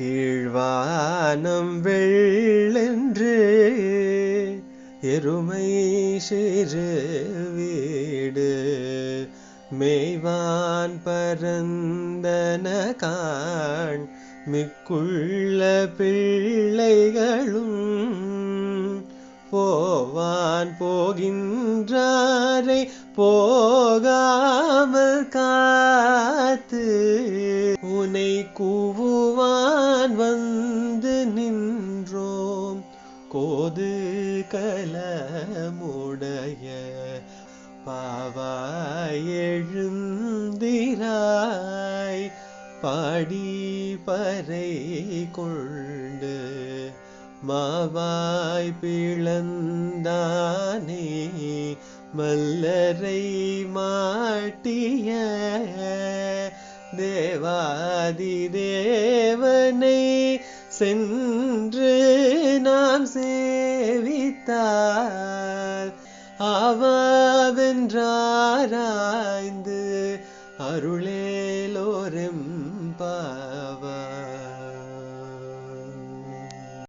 கீழ்வானம் வெள்ளென்று எருமை சிறு வீடு மேய்வான் பரந்தன காண் மிக்குள்ள பிள்ளைகளும் போவான் போகின்றாரை போகாமல் காத்து உனை கூவுவான் நான் வந்து நின்றோம். கோது கலமுடைய பாவாய் எழுந்திராய். பாடி பறை கொண்டு மாவாய் பிளந்தானே. மல்லரை மாட்டிய தேவாதி தேவ சென்று நாம் சேவித்தார். அவென்றாராய்ந்து